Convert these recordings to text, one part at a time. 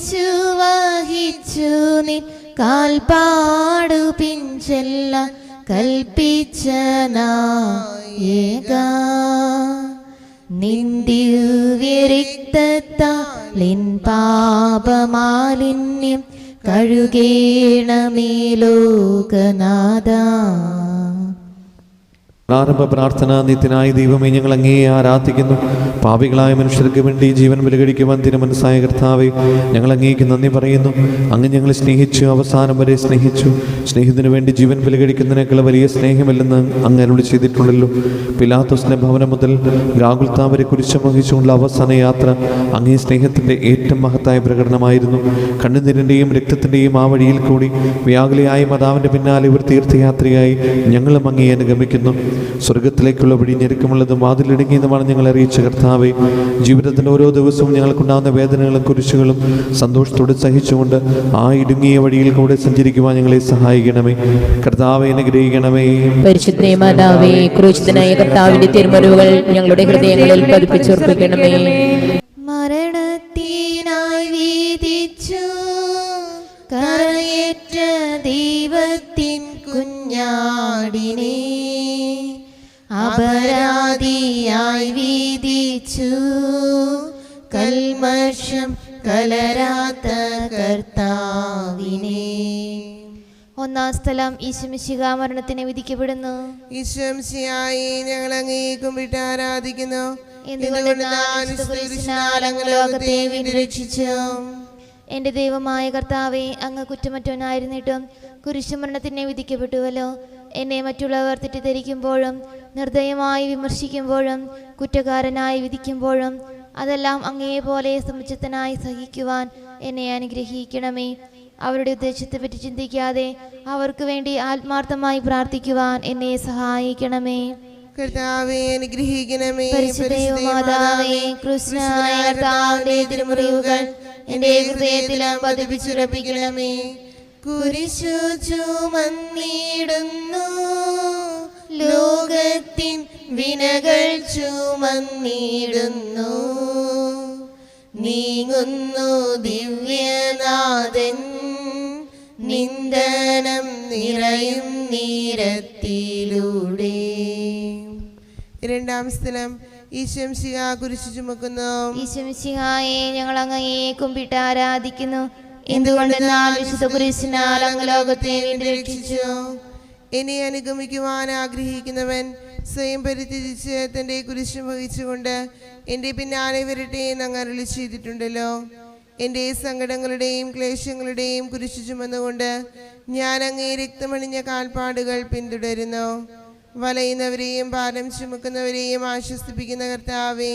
കുരിശു വഹിച്ചു നിൻ കാൽപാടു പിഞ്ചെല്ല കൽപ്പിച്ച നായക. നിന്ദിവ്യരിക്തത്താലിൻ പാപമാലിന്യം കഴുകേണമേ ലോകനാഥ പ്രാരംഭ പ്രാർത്ഥനാ നിത്യനായ ദൈവമേ ഞങ്ങൾ അങ്ങേ ആരാധിക്കുന്നു. പാപികളായ മനുഷ്യർക്ക് വേണ്ടി ജീവൻ ബലികഴിക്കുവാൻ തിരുമനസ്സായ കർത്താവെ ഞങ്ങൾ അങ്ങേക്ക് നന്ദി പറയുന്നു. അങ്ങ് ഞങ്ങൾ സ്നേഹിച്ചു അവസാനം വരെ സ്നേഹിച്ചു. സ്നേഹത്തിന് വേണ്ടി ജീവൻ ബലികഴിക്കുന്നതിനേക്കാൾ വലിയ സ്നേഹമില്ലെന്ന് അങ്ങ് അരുളി ചെയ്തിട്ടുണ്ടല്ലോ. പിലാത്തോസിന്റെ ഭവനം മുതൽ ഗാഗുൽത്താവരെ കുരിശം വഹിച്ചുകൊണ്ടുള്ള അവസാന യാത്ര അങ്ങേ സ്നേഹത്തിന്റെ ഏറ്റവും മഹത്തായ പ്രകടനമായിരുന്നു. കണ്ണുനീരിന്റെയും രക്തത്തിന്റെയും ആ വഴിയിൽ കൂടി വ്യാകുലയായ മാതാവിന്റെ പിന്നാലെ ഒരു തീർത്ഥയാത്രയായി ഞങ്ങളും അങ്ങേ അനുഗമിക്കുന്നു. സ്വർഗത്തിലേക്കുള്ള വഴി ഞെരുക്കമുള്ളതും വാതിലിടുങ്ങിയതുമാണ് ഞങ്ങൾ അറിയിച്ച കർത്താവെ. ജീവിതത്തിന്റെ ഓരോ ദിവസവും ഞങ്ങൾക്കുണ്ടാകുന്ന വേദനകളും കുരിശുകളും സന്തോഷത്തോടെ സഹിച്ചുകൊണ്ട് ആ ഇടുങ്ങിയ വഴിയിൽ കൂടെ സഞ്ചരിക്കുവാൻ ഞങ്ങളെ സഹായിക്കണമേ. കർത്താവെ അനുഗ്രഹിക്കണമേ. പരിശുദ്ധ മാതാവേ ക്രൂശിതനായ കർത്താവിന്റെ തിരുമരുവുകൾ ഞങ്ങളുടെ ഹൃദയങ്ങളിൽ പതിപ്പിച്ചുറപ്പിക്കണമേ. മരണത്തിനായി വീതിച്ചു ദൈവത്തിൻ കുഞ്ഞാടിനെ. അപരാധിയായി വീതിച്ചു കൽമഷം കലരാത്ത കർത്താവിനെ. ഒന്നാം സ്ഥലം ഈശുമിശിക മരണത്തിന് വിധിക്കപ്പെടുന്നു. ഈശ്വംശിയായി ഞങ്ങൾ അങ്ങേക്കും വിട്ട് ആരാധിക്കുന്നു. ലോകത്തെ രക്ഷിച്ചു. എന്റെ ദൈവമായ കർത്താവെ അങ്ങ് കുറ്റമറ്റവനായിരുന്നിട്ടും കുരിശുമരണത്തിനെ വിധിക്കപ്പെട്ടുവല്ലോ. എന്നെ മറ്റുള്ളവർ തെറ്റിദ്ധരിക്കുമ്പോഴും നിർദ്ദയമായി വിമർശിക്കുമ്പോഴും കുറ്റക്കാരനായി വിധിക്കുമ്പോഴും അതെല്ലാം അങ്ങേപോലെ സമുചിതനായി സഹിക്കുവാൻ എന്നെ അനുഗ്രഹിക്കണമേ. അവരുടെ ഉദ്ദേശത്തെപ്പറ്റി ചിന്തിക്കാതെ അവർക്ക് വേണ്ടി ആത്മാർത്ഥമായി പ്രാർത്ഥിക്കുവാൻ എന്നെ സഹായിക്കണമേ. കർത്താവെ അനുഗ്രഹിക്കണമേ. പരിശുദ്ധമാതാവേ കൃഷ്ണനായ തിരുമുറിവുകൾ എന്റെ ഹൃദയത്തിലും പതിപ്പിച്ചുറപ്പിക്കണമേ. കുരിശു ചുമന്നിടുന്നു ലോകത്തിൻ വിനകൾ ചുമന്നിടുന്നു. നീങ്ങുന്നു ദിവ്യനാഥൻ. നിന്ദനം നിറയും നീരത്തിലൂടെ. രണ്ടാം സ്ഥലം. ഈശംസിക കുരിശു ചുമക്കുന്നു. ഈശ്വംശിഹായെ ഞങ്ങൾ അങ്ങയെ കുമ്പിട്ട് ആരാധിക്കുന്നു. എന്തുകൊണ്ടെന്നാൽ വിശുദ്ധ കുരിശിനാൽ അങ്ങ് ലോകത്തെ രക്ഷിച്ചു. എന്നെ അനുഗമിക്കുവാൻ ആഗ്രഹിക്കുന്നവൻ സ്വയം പരിത്യജിച്ച് തന്റെ കുരിശ് വഹിച്ചുകൊണ്ട് എന്റെ പിന്നാലെ വരട്ടെ എന്ന് അങ്ങ് അരളി ചെയ്തിട്ടുണ്ടല്ലോ. എന്റെ സങ്കടങ്ങളുടെയും ക്ലേശങ്ങളുടെയും കുരിശു ചുമന്നുകൊണ്ട് ഞാൻ അങ്ങേ രക്തമണിഞ്ഞ കാൽപ്പാടുകൾ പിന്തുടരുന്നു. വലയുന്നവരെയും ഭാരം ചുമക്കുന്നവരെയും ആശ്വസിപ്പിക്കുന്ന കർത്താവെ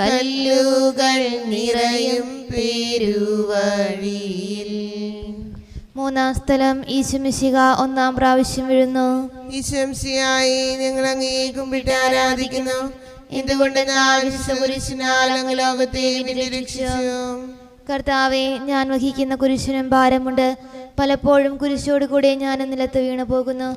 കല്ലുകൾ നിറയും പേരുവഴിയിൽ. മൂന്നാം സ്ഥലം ഈശംശിക ഒന്നാം പ്രാവശ്യം വീഴുന്നു. ഈശംസിയായി ഞങ്ങൾ അങ്ങേ കുമ്പിട്ട് ആരാധിക്കുന്നു. എന്തുകൊണ്ട് ലോകത്തെ കർത്താവെ ഞാൻ വഹിക്കുന്ന കുരിശിനും ഭാരമുണ്ട്. പലപ്പോഴും കുരിശോട് കൂടെ ഞാൻ നിലത്ത് വീണു പോകുന്നു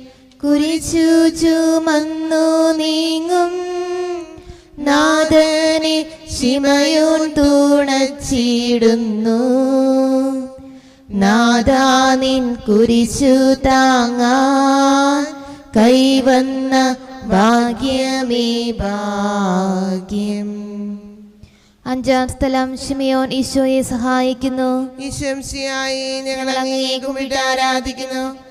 കുരിശു ചുമന്നു നീങ്ങും. നാഥനെ ശിമയോൻ തുണച്ചിടുന്നു. നാദാ നിൻ കുരിശു താങ്ങാൻ കൈവന്ന ഭാഗ്യമേ ഭാഗ്യം. അഞ്ചാം സ്ഥലം ഷിമിയോൻ ഈശോയെ സഹായിക്കുന്നു. ഈശംസിയായി ഞങ്ങൾ അങ്ങേക്കും വിട്ട് ആരാധിക്കുന്നു.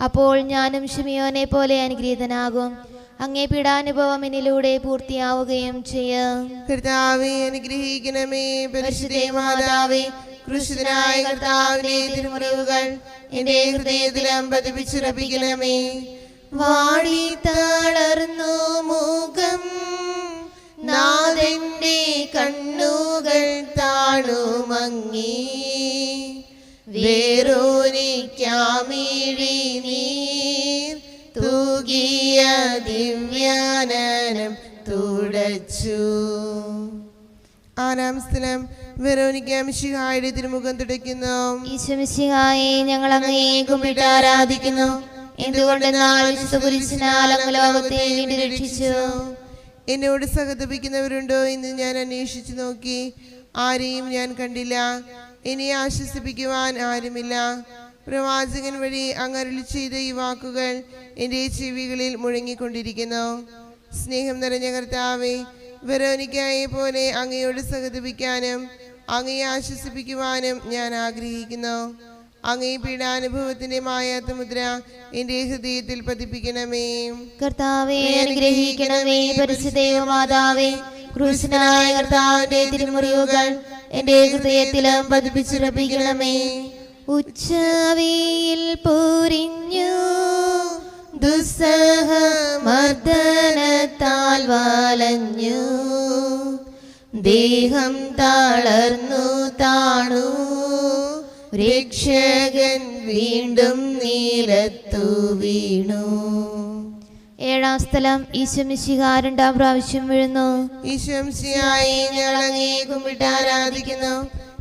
അപ്പോൾ ഞാനും ഷിമിയോനെ പോലെ അനുഗ്രഹീതനാകും. അങ്ങേ പീഡാനുഭവം എന്നിലൂടെ പൂർത്തിയാവുകയും ചെയ്യാം. കർത്താവെ അനുഗ്രഹിക്കണമേ. പരിശുദ്ധേ മാതാവേ കൃഷിതനായ കർത്താവിന്റെ തിരുമുറിവുകൾ എന്റെ ഹൃദയത്തിലും പതിപ്പിച്ചുറപ്പിക്കണമേ. വാടി തളർന്നു മുഖം നാഥന്റെ കണ്ണുകൾ താണുമങ്ങി വേറോനിക്കാമിഴി ദിവ്യാനനം തുടച്ചു. ആറാം സ്ഥലം വെറോനിക്ക മിശിഹായുടെ തിരുമുഖം തുടയ്ക്കുന്നു. ഈശ്വമിശിഹായെ ഞങ്ങൾ അങ്ങയെ കുമ്പിട്ട് ആരാധിക്കുന്നു. എന്തുകൊണ്ട് അങ്ങ് ലോകത്തെ രക്ഷിച്ചു. എന്നോട് സഹതപിക്കുന്നവരുണ്ടോ എന്ന് ഞാൻ അന്വേഷിച്ചു നോക്കി. ആരെയും ഞാൻ കണ്ടില്ല. എന്നെ ആശ്വസിപ്പിക്കുവാൻ ആരുമില്ല. പ്രവാചകൻ വഴി അങ്ങരുളി ചെയ്ത ഈ വാക്കുകൾ എന്റെ ചെവികളിൽ മുഴങ്ങിക്കൊണ്ടിരിക്കുന്നു. സ്നേഹം നിറഞ്ഞ കർത്താവെ വെറോനിക്കായെ പോലെ അങ്ങയോട് സഹതപിക്കാനും അങ്ങയെ ആശ്വസിപ്പിക്കുവാനും ഞാൻ ആഗ്രഹിക്കുന്നു. അങ്ങേ പീഡാനുഭവത്തിന്റെ മായാത്ത മുദ്ര എന്റെ ഹൃദയത്തിൽ പതിപ്പിക്കണമേ. കർത്താവെ അനുഗ്രഹിക്കണമേ പരിശുദ്ധേവ മാതാവേ ക്രൂശനായ കർത്താവിന്റെ തിരുമുറിവുകൾ എന്റെ ഹൃദയത്തിലും പതിപ്പിച്ചുറപ്പിക്കണമേ. ഉച്ചവയിൽ പൊരിഞ്ഞു. ദുസ്സഹ മർദ്ദനത്താൽ വാലഞ്ഞു. ദേഹം തളർന്നു താണു. രക്ഷകൻ വീണ്ടും നീലത്തു വീണു. ഏഴാം സ്ഥലം ഈശ്വമിശിഹ രണ്ടാം പ്രാവശ്യം വീഴുന്നു. ഈശംസിയായി ഞങ്ങൾ അങ്ങേ കുമ്പിട്ട് ആരാധിക്കുന്നു.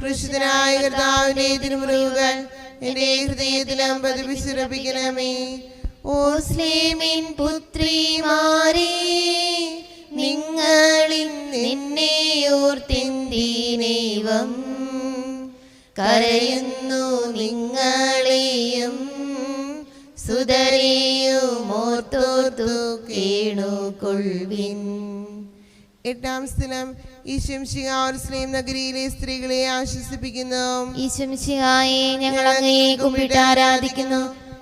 കൃഷിതനായ കർത്താവിനെ തിരുമുറിവുകൾ എന്റെ ഹൃദയത്തിലും പതിപ്പിച്ചുറപ്പിക്കണമേ ഓ സ്ലേമിൻ പുത്രിമാരെ നിങ്ങളിൽ നിന്നെ ഓർത്തിന്തീനൈവം കരയുന്നു നിങ്ങളെയും സുതരെയും ഓർത്തോർത്തു കേണുകൊള്ളിൻ എട്ടാം സ്ഥലം. ഈശംശികാർസ്ലേം നഗരിയിലെ സ്ത്രീകളെ ആശ്വസിപ്പിക്കുന്നു. ഈശ്വമിശിഹായെ ഞങ്ങൾ അങ്ങയെ കുമ്പിട്ട് ആരാധിക്കുന്നു.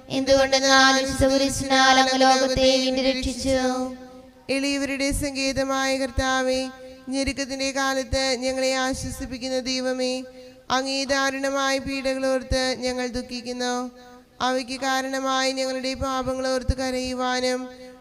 എന്തുകൊണ്ടെന്നാൽ ലോകത്തെ രക്ഷിച്ചു. എളിയവരുടെ സങ്കേതമായ കർത്താവെ ഞെരുക്കത്തിന്റെ കാലത്ത് ഞങ്ങളെ ആശ്വസിപ്പിക്കുന്ന ദൈവമേ അങ്ങേ ദാരുണമായ പീഡകളോർത്ത് ഞങ്ങൾ ദുഃഖിക്കുന്നു. അവയ്ക്ക് കാരണമായി ഞങ്ങളുടെ പാപങ്ങളോർത്ത് കരയുവാനും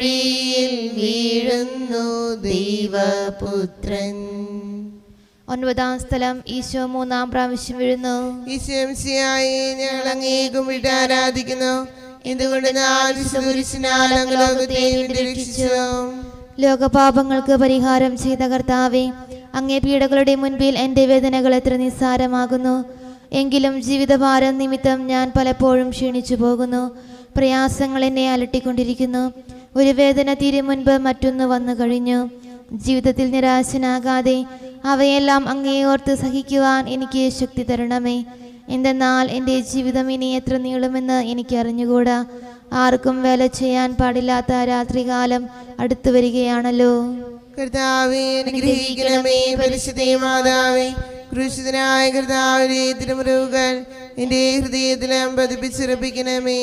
പൂഴിയിൽ വീഴുന്നു ദൈവപുത്രൻ. ഒൻപതാം സ്ഥലം ഈശോ മൂന്നാം പ്രാവശ്യം വീഴുന്നു. ഈശംസിയായി ഞങ്ങൾ അങ്ങേക്കും വിട്ട് ആരാധിക്കുന്നു. രക്ഷിച്ചു. ലോകപാപങ്ങൾക്ക് പരിഹാരം ചെയ്ത കർത്താവെ അങ്ങേ പീഡകളുടെ മുൻപിൽ എന്റെ വേദനകൾ എത്ര നിസ്സാരമാകുന്നു. എങ്കിലും ജീവിതഭാരം നിമിത്തം ഞാൻ പലപ്പോഴും ക്ഷീണിച്ചു പോകുന്നു പ്രയാസങ്ങൾ എന്നെ അലട്ടിക്കൊണ്ടിരിക്കുന്നു. ഒരു വേദന തീരെ മുൻപ് മറ്റൊന്ന് വന്നു കഴിഞ്ഞു. ജീവിതത്തിൽ നിരാശനാകാതെ അവയെല്ലാം അങ്ങേ ഓർത്ത് സഹിക്കുവാൻ എനിക്ക് ശക്തി തരണമേ. എന്തെന്നാൽ എന്റെ ജീവിതം ഇനി എത്ര നീളുമെന്ന് എനിക്ക് അറിഞ്ഞുകൂടാ ആർക്കും വേല ചെയ്യാൻ പാടില്ലാത്ത രാത്രികാലം അടുത്തു വരികയാണല്ലോ. കർത്താവേ അനുഗ്രഹിക്കണമേ മാതാവേ. ക്രൂശിതനായ എന്റെ ഹൃദയത്തിലും പതിപ്പിച്ചുറപ്പിക്കണമേ.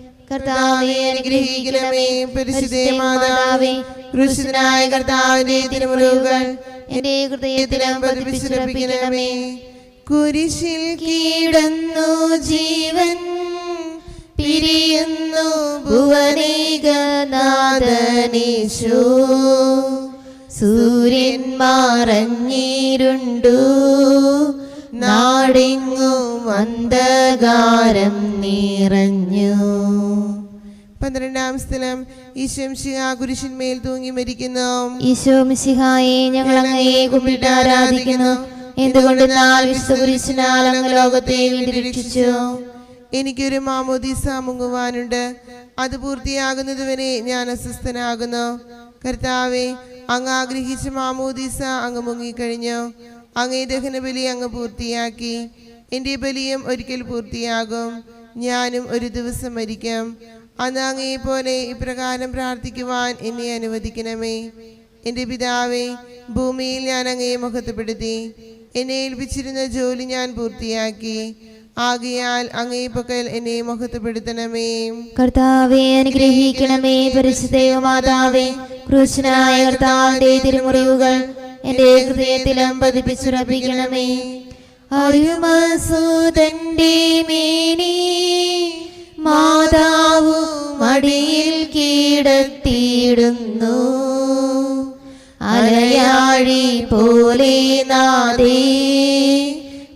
കർത്താവെ കുരിശിൽ കീടന്നു ജീവൻ പിരിയുന്നു ഭുവനേകനാഥനീശോ. സൂര്യൻ നാടെങ്ങും അന്ധകാരം നിറഞ്ഞു. പന്ത്രണ്ടാം സ്ഥലം. ഈശംശിഹ കുരിശിന്മേൽ തൂങ്ങി മരിക്കുന്നു. ഈശോ മിശിഹായെ ഞങ്ങൾ അങ്ങയെ കുമ്പിട്ട് ആരാധിക്കുന്നു. എന്തുകൊണ്ടെന്നാൽ വിശുദ്ധ കുരിശിനാൽ അങ്ങ് ലോകത്തെ വേണ്ടി രക്ഷിച്ചു? എനിക്കൊരു മാമോദീസ മുങ്ങുവാനുണ്ട്. അത് പൂർത്തിയാകുന്നതുവരെ ഞാൻ അസ്വസ്ഥനാകുന്നു. കർത്താവെ അങ്ങ് ആഗ്രഹിച്ച മാമോദീസ അങ്ങ് മുങ്ങിക്കഴിഞ്ഞു. അങ്ങേ ദഹനബലി അങ്ങ് പൂർത്തിയാക്കി. എന്റെ ബലിയും ഒരിക്കൽ പൂർത്തിയാകും. ഞാനും ഒരു ദിവസം മരിക്കും. അന്ന് പോലെ ഇപ്രകാരം പ്രാർത്ഥിക്കുവാൻ എന്നെ അനുവദിക്കണമേ. എന്റെ പിതാവേ ഭൂമിയിൽ ഞാൻ അങ്ങയെ മുഖത്തുപെടുത്തി എന്നെ ഏൽപ്പിച്ചിരുന്ന ജോലി ഞാൻ പൂർത്തിയാക്കി. ആകിയാൽ അങ്ങേ പക്കൽ എന്നെ മുഖത്തുപെടുത്തണമേ കർത്താവെ അനുഗ്രഹിക്കണമേ പരിശുദ്ധമാതാവേ കൃഷ്ണനായ കർത്താവിന്റെ തിരുമുറിവുകൾ എന്റെ ഹൃദയത്തിലും പതിപ്പിച്ചുറപ്പിക്കണമേ. അരുമസൂതന്റെ മേനി മാതാവു മടിയിൽ കീടത്തിയിടുന്നു. അലയാഴി പോലെ നാദേ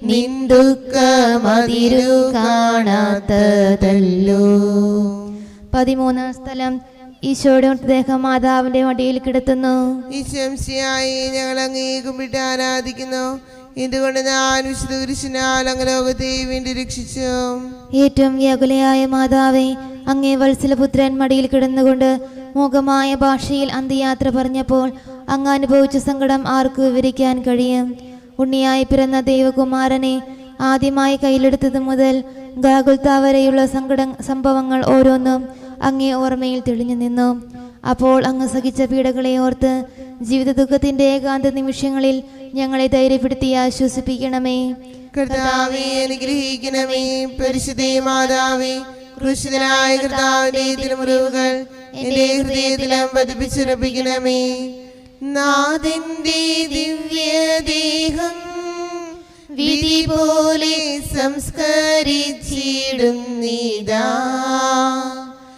നിന്ദുക്ക മതിരു കാണാത്തതല്ലോ. പതിമൂന്നാം സ്ഥലം. ഈശോയുടെ മൃതദേഹം മാതാവിന്റെ മടിയിൽ കിടത്തുന്നു. ഈശംസിയായി ഞങ്ങൾ അങ്ങേ കുമ്പിട്ട് ആരാധിക്കുന്നു. എന്തുകൊണ്ട് ഞാൻ വിശുദ്ധ കുരിശിനാൽ അങ്ങ് ലോകത്തെ വേണ്ടി രക്ഷിച്ചു? ഏറ്റവും വ്യകുലയായ മാതാവേ അങ്ങേ വത്സലപുത്രൻ മടിയിൽ കിടന്നുകൊണ്ട് മൂകമായ ഭാഷയിൽ അന്ത്യയാത്ര പറഞ്ഞപ്പോൾ അങ്ങ് അനുഭവിച്ച സങ്കടം ആർക്ക് വിവരിക്കാൻ കഴിയും. ഉണ്ണിയായി പിറന്ന ദൈവകുമാരനെ ആദ്യമായി കയ്യിലെടുത്തത് മുതൽ ഗാകുൽത്ത വരെയുള്ള സങ്കട സംഭവങ്ങൾ ഓരോന്നും അങ്ങേ ഓർമ്മയിൽ തെളിഞ്ഞു നിന്നു. അപ്പോൾ അങ്ങ് സഹിച്ച പീഡകളെ ഓർത്ത് ജീവിത ദുഃഖത്തിന്റെ ഏകാന്ത നിമിഷങ്ങളിൽ ഞങ്ങളെ ധൈര്യപ്പെടുത്തി ആശ്വസിപ്പിക്കണമേ. കർത്താവെ അനുഗ്രഹിക്കണമേ. പരിശുദ്ധേ മാതാവേ കൃഷിതനായ കർത്താവിന്റെ തിരുമുറിവുകൾ എന്റെ ഹൃദയത്തിലും പതിപ്പിച്ചുറപ്പിക്കണമേ. നാഥന്റെ ദിവ്യദേഹം വിധി പോലെ സംസ്കരിച്ചിടുന്നിതാ.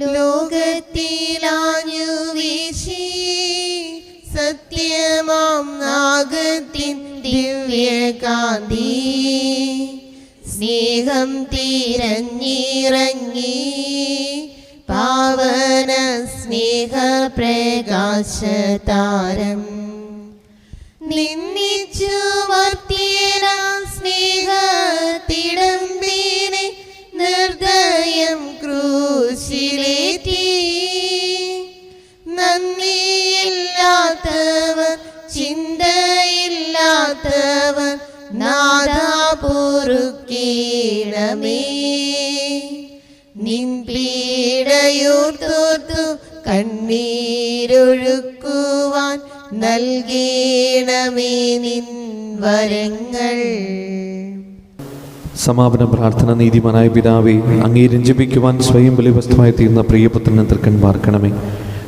ലോകത്തിലാഞ്ഞു വീശി സത്യമാം നാഗത്തിൻ ദിവ്യകാന്തി. സ്നേഹം തിരഞ്ഞിറങ്ങി പാവന സ്നേഹ പ്രകാശതാരം. നിന്നിച്ചു മർത്തിയന സ്നേഹത്തിടമ്പീനെ ചിന്തയില്ലാത്തവർ നാദാ പൊറുക്കീണമേ നിൻ പീഡയൂർത്തോർത്തു കണ്ണീരൊഴുക്കുവാൻ നൽകീണമേ നിൻ വരങ്ങൾ. സമാപന പ്രാർത്ഥന നീതിമാനായ പിതാവേ അങ്ങേ രഞ്ജിപ്പിക്കുവാൻ സ്വയം ബലിവസ്തുമായി തീർന്ന പ്രിയപുത്രനെ തൃക്കൻ പാർക്കണമേ.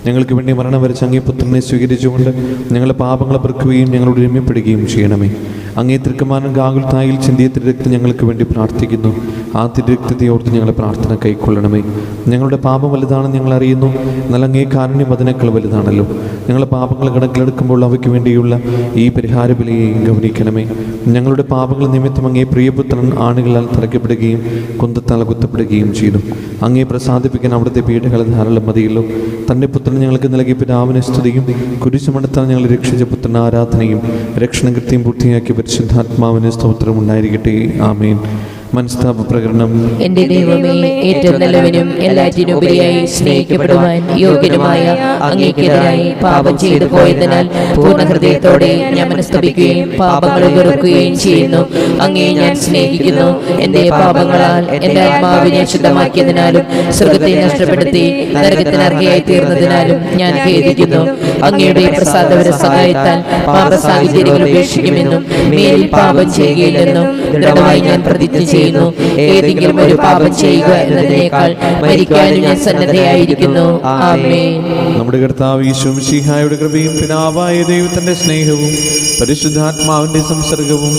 ഞങ്ങൾക്ക് വേണ്ടി മരണം വരെ അങ്ങേ പുത്രനെ സ്വീകരിച്ചുകൊണ്ട് ഞങ്ങളുടെ പാപങ്ങളെ പെറുക്കുകയും ഞങ്ങളോട് രമ്യപ്പെടുകയും ചെയ്യണമേ. അങ്ങേ തൃക്കമാനം ഗാകുൽത്തായിൽ ചിന്തിയ തിരുരക്തം ഞങ്ങൾക്ക് വേണ്ടി പ്രാർത്ഥിക്കുന്നു. ആ തിരുക്തിയോർത്ത് ഞങ്ങളെ പ്രാർത്ഥന കൈക്കൊള്ളണമേ. ഞങ്ങളുടെ പാപം വലുതാണെന്ന് ഞങ്ങൾ അറിയുന്നു. എന്നാൽ അങ്ങേ കാരുണ്യം അതിനേക്കാൾ വലുതാണല്ലോ. ഞങ്ങളുടെ പാപങ്ങൾ കണക്കിലെടുക്കുമ്പോൾ അവയ്ക്ക് വേണ്ടിയുള്ള ഈ പരിഹാര ബലിയെയും ഗൗനിക്കണമേ. ഞങ്ങളുടെ പാപങ്ങൾ നിമിത്തം അങ്ങേ പ്രിയപുത്രൻ ആണുകളാൽ തറയ്ക്കപ്പെടുകയും കുന്തത്താൽ കുത്തപ്പെടുകയും ചെയ്തു. അങ്ങേ പ്രസാദിപ്പിക്കാൻ അവിടുത്തെ പീഠകളെ ധാരാളം മതിയല്ലോ. തന്റെ പുത്രൻ ഞങ്ങൾക്ക് നൽകിയ പിതാവിനെ സ്തുതിയും കുരിശുമണത്താൽ ഞങ്ങൾ രക്ഷിച്ച പുത്രൻ ആരാധനയും രക്ഷണകൃത്യം പൂർത്തിയാക്കിയ പരിശുദ്ധാത്മാവിന് സ്തോത്രം ഉണ്ടായിരിക്കട്ടെ. ആമേൻ. മനസ്താപ പ്രകടനം എന്റെ ദൈവമേ ഏറ്റവും നല്ലവനും എല്ലാറ്റിനുപരിയായി സ്നേഹിക്കപ്പെടുവാൻ യോഗ്യനുമായ അങ്ങേക്കെതിരായി പാപം ചെയ്തു പോയതിനാൽ പൂർണ ഹൃദയത്തോടെ ഞാൻ മനസ്തപിക്കുകയും പാപങ്ങൾ വെറുക്കുകയും ചെയ്യുന്നു. അങ്ങേ ഞാൻ സ്നേഹിക്കുന്നു. എന്റെ പാപങ്ങളാൽ എന്റെ ആത്മാവിനെ ശുദ്ധമാക്കിയതിനാലും സ്വർഗത്തെ നഷ്ടപ്പെടുത്തി നരകത്തിന് അർഹയായി തീർന്നതിനാലും ഞാൻ ഖേദിക്കുന്നു. അങ്ങയുടെ പ്രസാദവര സഹായത്താൽ പാപ സാഹചര്യങ്ങൾ ഉപേക്ഷിക്കുമെന്നും മേലിൽ പാപം ചെയ്യുകയില്ലെന്നും ദൃഢമായി ഞാൻ പ്രതിജ്ഞ ചെയ്യുന്നു. ഏതെങ്കിലും ഒരു പാപം ചെയ്യുക എന്നതിനേക്കാൾ മരിക്കാനും ഞാൻ സന്നദ്ധയായിരിക്കുന്നു. നമ്മുടെ കർത്താവ് ഈശോമിശിഹായുടെ കൃപയും പിതാവായ ദൈവത്തിന്റെ സ്നേഹവും പരിശുദ്ധാത്മാവിന്റെ സംസർഗവും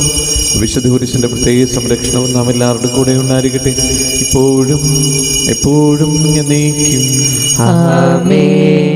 വിശുദ്ധ കുരിശിന്റെ പ്രത്യേക സംരക്ഷണവും നാം എല്ലാവരുടെ കൂടെ ഉണ്ടായിരിക്കട്ടെ. ഇപ്പോഴും എപ്പോഴും എന്നേക്കും ആമേൻ.